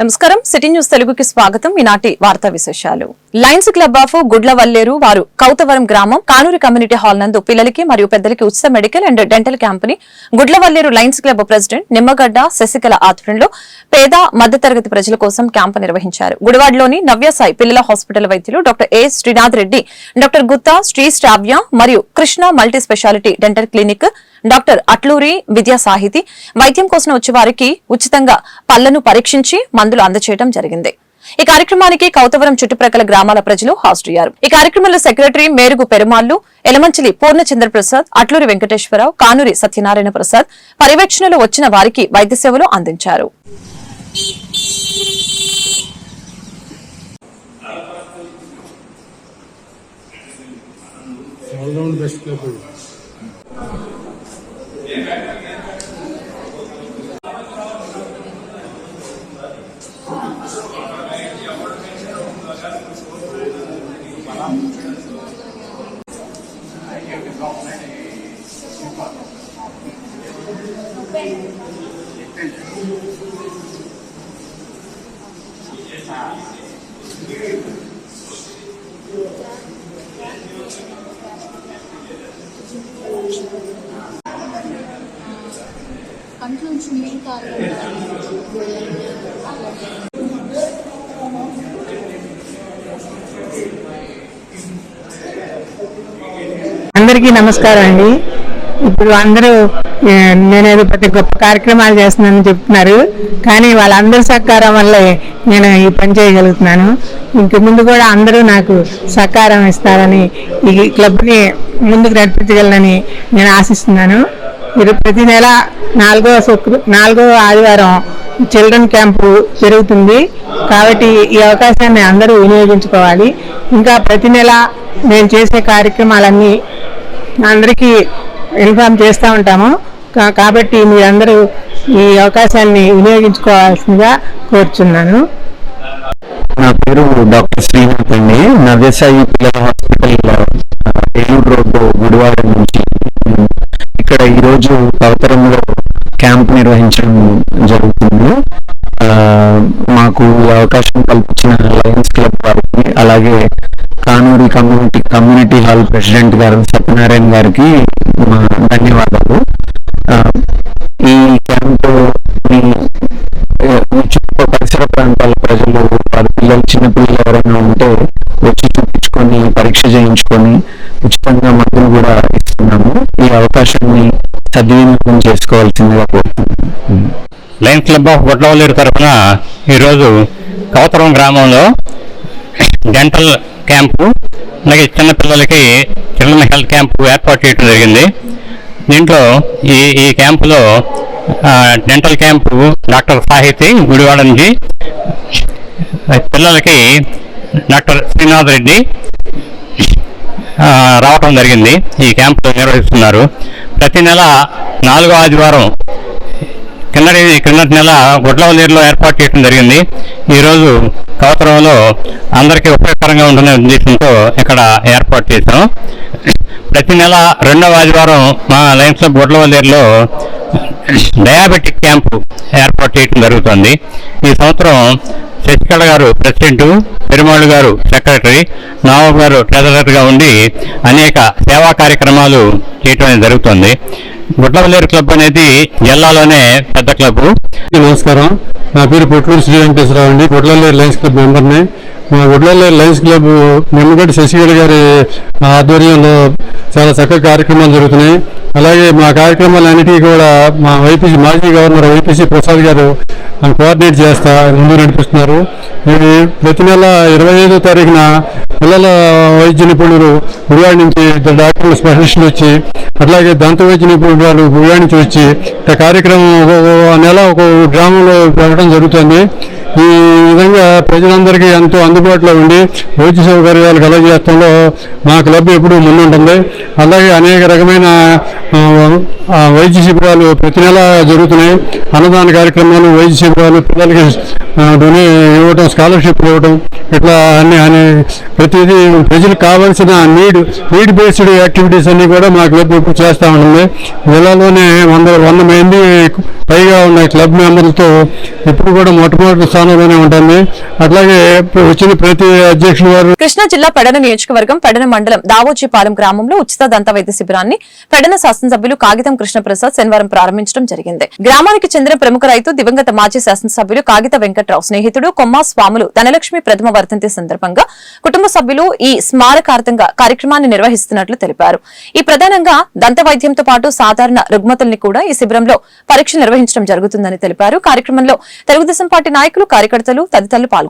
నమస్కారం city news తెలుగుకి స్వాగతం. ఈనాటి వార్తా విశేషాలు. లయన్స్ క్లబ్ ఆఫ్ గుడ్లవల్లేరు వారు కౌతవరం గ్రామం కానూరు కమ్యూనిటీ హాల్ నందు పిల్లలకి మరియు పెద్దలకి ఉచిత medical and dental క్యాంప్ని Gudlavalleru lions club president Nimmagadda Sasikala ఆధ్వర్యంలో పేద మధ్యతరగతి ప్రజల కోసం క్యాంప్ నిర్వహించారు. గుడివాడలోని నవ్యసాయి పిల్లల హాస్పిటల్ వైద్యులు doctor A Srinath Reddy doctor Gutta Sri Sravya మరియు Krishna multi speciality dental clinic doctor Atluri Vidya Sahithi వైద్యం కోసం వచ్చే వారికి ఉచితంగా పళ్ళను పరీక్షించి మందులు అందజేయడం జరిగింది. ఈ కార్యక్రమానికి కౌతవరం చుట్టుప్రక్కల గ్రామాల ప్రజలు హాజరయ్యారు. ఈ కార్యక్రమంలో సెక్రటరీ మేరుగు పెరుమాళ్ళు ఎలమంచిలి పూర్ణచంద్ర ప్రసాద్ అట్లూరి వెంకటేశ్వరరావు కానూరి సత్యనారాయణ ప్రసాద్ పర్యవేక్షణలో వచ్చిన వారికి వైద్య సేవలు అందించారు. ఆల్రౌండ్ బెస్ట్ క్లబ్ ఇది. నీళ్ళు కారణం అందరికీ నమస్కారం అండి. ఇప్పుడు అందరూ నేనేదో ప్రతి గొప్ప కార్యక్రమాలు చేస్తున్నానని చెప్తున్నారు. కానీ వాళ్ళందరి సహకారం వల్లే నేను ఈ పని చేయగలుగుతున్నాను. ఇంక ముందు కూడా అందరూ నాకు సహకారం ఇస్తారని ఈ క్లబ్ని ముందుకు నడిపించగలనని నేను ఆశిస్తున్నాను. ఇది ప్రతి నెల నాలుగో శుక్ర నాలుగో ఆదివారం చిల్డ్రన్ క్యాంపు జరుగుతుంది. కాబట్టి ఈ అవకాశాన్ని అందరూ వినియోగించుకోవాలి. ఇంకా ప్రతి నెల నేను చేసే కార్యక్రమాలన్నీ అందరికీ ఇన్ఫామ్ చేస్తూ ఉంటాము. కా- కాబట్టి మీరందరూ ఈ అవకాశాన్ని వినియోగించుకోవాల్సిందిగా కోరుచున్నాను. నా పేరు డాక్టర్ శ్రీనాథ్ అండి. నవ్యసాయి పిల్లల హాస్పిటల్ ఏలూరు రోడ్డు గుడివాడ నుంచి ఇక్కడ ఈరోజు కవతరంలో క్యాంప్ నిర్వహించడం జరుగుతుంది. మాకు ఈ అవకాశం కల్పించిన లయన్స్ క్లబ్ వారికి అలాగే Kanuri community community hall president గారు సత్యనారాయణ గారికి మా ధన్యవాదాలు. ఈ క్యాంపు మీ చుట్టూ పరిసర ప్రాంతాల ప్రజలు వారి పిల్లలు చిన్న పిల్లలు ఎవరైనా ఉంటే వచ్చి చూపించుకొని పరీక్ష చేయించుకొని ఉచితంగా మందులు కూడా ఇస్తున్నాము ఈ అవకాశాన్ని సద్వినియోగం చేసుకోవాల్సిందిగా కోరుతున్నాను. లయన్స్ క్లబ్ ఆఫ్ గొడ్లవల్లేరు తరఫున ఈరోజు కవతరం గ్రామంలో డెంటల్ క్యాంపు అలాగే చిన్నపిల్లలకి చిల్డ్రన్ హెల్త్ క్యాంపు ఏర్పాటు చేయడం జరిగింది. దీంట్లో ఈ ఈ క్యాంపులో dental camp doctor Sahithi Gudivada నుంచి పిల్లలకి డాక్టర్ శ్రీనాథ్ రెడ్డి రావటం జరిగింది. ఈ క్యాంపు నిర్వహిస్తున్నారు. ప్రతి నెల నాలుగో ఆదివారం కిందటి క్రిందటి నెల గుడ్లవల్లీరులో ఏర్పాటు చేయడం జరిగింది. ఈరోజు కవతరంలో అందరికీ ఉపయోగకరంగా ఉంటున్న ఉద్దేశంతో ఇక్కడ ఏర్పాటు చేశాం. ప్రతి నెల రెండవ ఆదివారం మా లయన్స్ క్లబ్ గుడ్లవల్లీరులో డయాబెటిక్ క్యాంపు ఏర్పాటు చేయడం జరుగుతుంది. ఈ సంవత్సరం శశికళ గారు ప్రెసిడెంట్ పెరుమాళ్ళు గారు సెక్రటరీ నవాబు గారు ట్రెజరర్గా ఉండి అనేక సేవా కార్యక్రమాలు చేయటం అనేది జరుగుతుంది. గుడ్లవల్లేరు క్లబ్ అనేది జిల్లాలోనే పెద్ద క్లబ్. నమస్కారం. నా పేరు పొట్లూరు శ్రీ వెంకటేశ్వరరావు అండి. గుడ్లల్లేరు లయన్స్ క్లబ్ మెంబర్ని. మా గుడ్లల్లేరు లయన్స్ క్లబ్ నిమ్మగడ్డి శశిగడి గారి ఆధ్వర్యంలో చాలా చక్కగా కార్యక్రమాలు జరుగుతున్నాయి. అలాగే మా కార్యక్రమాలన్నిటికీ కూడా మా వైపీసీ మాజీ గవర్నర్ వైపీసీ ప్రసాద్ గారు కోఆర్డినేట్ చేస్తా ముందు నడిపిస్తున్నారు. ఇది ప్రతి నెల ఇరవై ఐదో తారీఖున పిల్లల వైద్య నిపుణులు గుడివాడ నుంచి ఇద్దరు డాక్టర్లు స్పెషలిస్టులు వచ్చి అట్లాగే దంత వైద్య నిపుణులు వాళ్ళు గుడివాడ నుంచి వచ్చి కార్యక్రమం ఒక నెల ఒక గ్రామంలో పెట్టడం జరుగుతుంది. ఈ విధంగా ప్రజలందరికీ ఎంతో అందుబాటులో ఉండి వైద్య సౌకర్యాలు కలగజేయడంలో మా క్లబ్ ఎప్పుడూ ముందుంటుంది. అలాగే అనేక రకమైన వైద్య శిబిరాలు ప్రతి నెల జరుగుతున్నాయి. అన్నదాన కార్యక్రమాలు వైద్య శిబిరాలు పిల్లలకి డొనే ఇవ్వటం స్కాలర్షిప్ ఇవ్వటం ఇట్లా అన్ని అనే ప్రతిదీ ప్రజలకు కావాల్సిన నీడ్ నీడ్ బేస్డ్ యాక్టివిటీస్ అన్నీ కూడా మా క్లబ్ ఇప్పుడు చేస్తూ ఉంటుంది. జిల్లాలోనే వంద వంద మంది పైగా ఉన్న క్లబ్ మెంబర్లతో ఇప్పుడు కూడా మొట్టమొదటి స్థానంలోనే ఉంటుంది. అట్లాగే వచ్చిన ప్రతి అధ్యక్షులు వారు. కృష్ణా జిల్లా పెడన నియోజకవర్గం పెడన మండలం దావోజీపాలెం గ్రామంలో ఉచిత దంత వైద్య శిబిరాన్ని పెడన శాసనసభ్యులు కాగితం కృష్ణప్రసాద్ శనివారం ప్రారంభించడం జరిగింది. గ్రామానికి చెందిన ప్రముఖ రైతు దివంగత మాజీ శాసనసభ్యులు కాగిత వెంకట్రావు స్నేహితుడు కొమ్మా స్వాములు ధనలక్ష్మి ప్రథమ వర్ధంతి సందర్భంగా కుటుంబ సభ్యులు ఈ స్మారకార్థంగా కార్యక్రమాన్ని నిర్వహిస్తున్నట్లు తెలిపారు. ఈ ప్రధానంగా దంత వైద్యంతో పాటు సాధారణ రుగ్మతల్ని కూడా ఈ శిబిరంలో పరీక్ష నిర్వహించడం జరుగుతుందని తెలిపారు. కార్యక్రమంలో తెలుగుదేశం పార్టీ నాయకులు కార్యకర్తలు తదితరులు పాల్గొన్నారు. తల్లి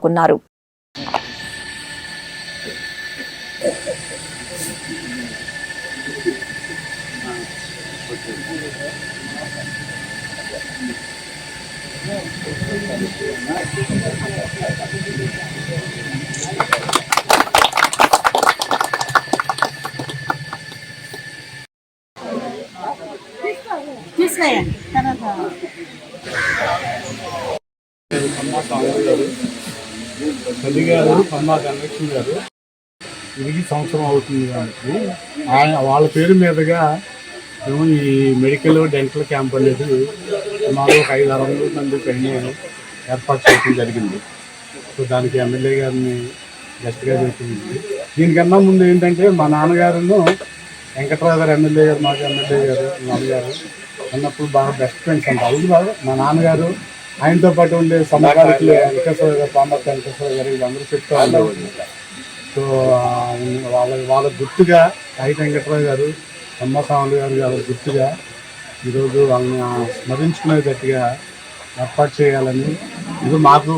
గారు పమ్మా ధనలక్ష్మి గారు ఇది సంవత్సరం అవుతుంది దానికి ఆయన వాళ్ళ పేరు మీదుగా మేము ఈ మెడికల్ డెంటల్ క్యాంప్ అనేది సుమారు ఒక ఐదు అరవై మంది పైన ఏర్పాటు చేయడం జరిగింది. సో దానికి ఎమ్మెల్యే గారిని గెస్ట్గా చేసింది. దీనికన్నా ముందు ఏంటంటే మా నాన్నగారును వెంకటరాగారు ఎమ్మెల్యే గారు మాకు ఎమ్మెల్యే గారు నాన్నగారు అన్నప్పుడు బాగా బెస్ట్ ఫ్రెండ్స్ అంటారు అవును మా నాన్నగారు ఆయనతో పాటు ఉండే సమకాలికులు వెంకటేశ్వర గారు పాంబత్ వెంకటేశ్వర గారు వీళ్ళందరూ చెప్తూ ఉండేవాళ్ళు సో వాళ్ళ వాళ్ళ గుర్తుగా ఐ వెంకటరావు గారు అమ్మస్వామి గారు గారు గుర్తుగా ఈరోజు వాళ్ళని స్మరించుకునేటట్టుగా ఏర్పాటు చేయాలని ఇది మాకు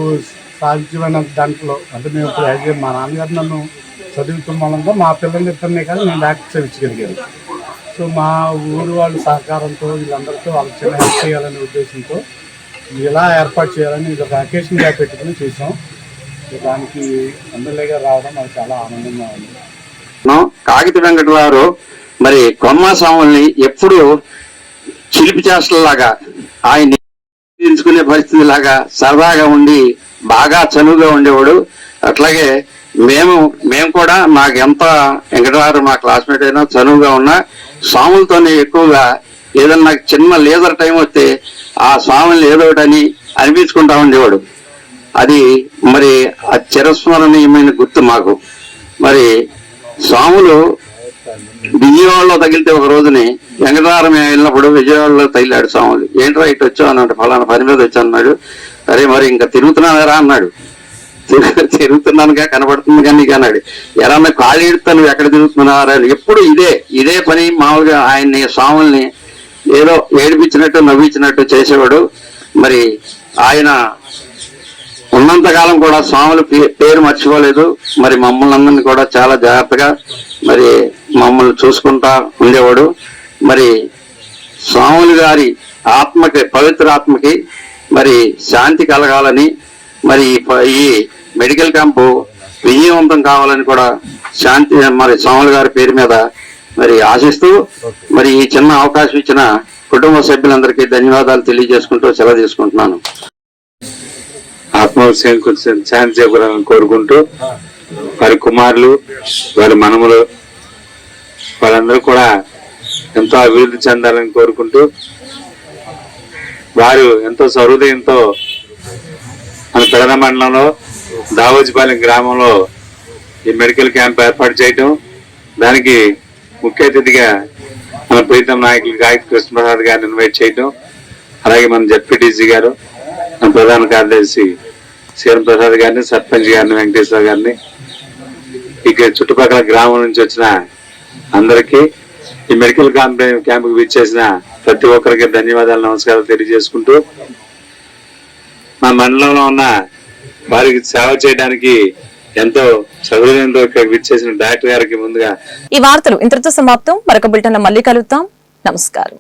సాధ్యమైన దాంట్లో. అంటే మేము ఇప్పుడు యాజ్ మా నాన్నగారు నన్ను చదువుతున్న మా పిల్లల్ని ఇద్దరినే కానీ నేను డాక్టర్ చదివించగలిగాను సో మా ఊరు వాళ్ళ సహకారంతో వీళ్ళందరితో వాళ్ళకి చిన్న హెల్ప్ చేయాలనే ఉద్దేశంతో ఇలా ఏర్పాటు చేయాలని ఇది ఒక అకేషన్గా పెట్టుకుని చేసాం దానికి ఎమ్మెల్యే గారు రావడం నాకు చాలా ఆనందంగా ఉంది. కాగిత వెంకటరావు మరి కొమ్మ స్వాముల్ని ఎప్పుడు చిలిపి చేష్టలాగా ఆయన తీర్చుకునే పరిస్థితి లాగా సరదాగా ఉండి బాగా చనువుగా ఉండేవాడు. అట్లాగే మేము మేము కూడా మాకు ఎంత వెంకటరావు మా క్లాస్మేట్ అయినా చనువుగా ఉన్నా స్వాములతోనే ఎక్కువగా ఏదన్నా నాకు చిన్న లేజర్ టైం వస్తే ఆ స్వామిని ఏదో ఒకటి అని అనిపించుకుంటా ఉండేవాడు. అది మరి ఆ చిరస్మరణీయమైన గుర్తు మాకు. మరి స్వాములు విజయవాడలో తగిలితే ఒక రోజుని వెంకటారం వెళ్ళినప్పుడు విజయవాడలో తగిలాడు స్వాములు. ఏంట్రా ఇటు వచ్చావు? అన్నాడు. ఫలానా పని మీద వచ్చా అన్నాడు. అరే మరి ఇంకా తిరుగుతున్నారా అన్నాడు. "తిరుగు- తిరుగుతున్నానుగా కనబడుతుంది కానీ అన్నాడు. ఎరన్నా ఖాళీ నువ్వు ఎక్కడ తిరుగుతున్నారా ఎప్పుడు ఇదే ఇదే పని మామూలుగా ఆయన్ని స్వాముల్ని ఏదో ఏడిపించినట్టు నవ్వించినట్టు చేసేవాడు. మరి ఆయన ఉన్నంత కాలం కూడా స్వాముల పే- పేరు మర్చిపోలేదు. మరి మమ్మల్ని అందరినీ కూడా చాలా జాగ్రత్తగా మరి మమ్మల్ని చూసుకుంటా ఉండేవాడు. మరి స్వాములు గారి ఆత్మకి పవిత్ర ఆత్మకి మరి శాంతి కలగాలని మరి ప- ఈ మెడికల్ క్యాంపు విజయవంతం కావాలని కూడా శాంతి మరి స్వాములు గారి పేరు మీద మరి ఆశిస్తూ మరి ఈ చిన్న అవకాశం ఇచ్చిన కుటుంబ సభ్యులందరికీ ధన్యవాదాలు తెలియజేసుకుంటూ సెలవు తీసుకుంటున్నాను. ఆత్మవిషయం కొంచెం శాంతి చేకూరాలని కోరుకుంటూ వారి కుమారులు వారి మనములు వాళ్ళందరూ కూడా ఎంతో అభివృద్ధి చెందాలని కోరుకుంటూ వారు ఎంతో సహృదయంతో మన పెదన మండలంలో దావోజిపాలెం గ్రామంలో ఈ మెడికల్ క్యాంప్ ఏర్పాటు చేయటం దానికి ముఖ్య అతిథిగా మన ప్రీతం నాయకులు గాయత్రి కృష్ణప్రసాద్ గారిని ఇన్వైట్ చేయటం అలాగే మన జడ్పీటీసీ గారు మన ప్రధాన కార్యదర్శి సీఎం ప్రసాద్ గారిని సర్పంచ్ గారిని వెంకటేశ్వర గారిని ఇక చుట్టుపక్కల గ్రామం నుంచి వచ్చిన అందరికీ ఈ మెడికల్ క్యాంప్ క్యాంపుకి విచ్చేసిన ప్రతి ఒక్కరికి ధన్యవాదాలు నమస్కారాలు తెలియజేసుకుంటూ మా మండలంలో ఉన్న వారికి సేవ చేయడానికి ఎంతో చదువులేందో విచ్చేసిన డాక్టర్ గారికి ముందుగా ఈ వార్తలు ఇంతటితో సమాప్తం. మరొక బులెటిన్ మళ్ళీ కలుగుతాం నమస్కారం.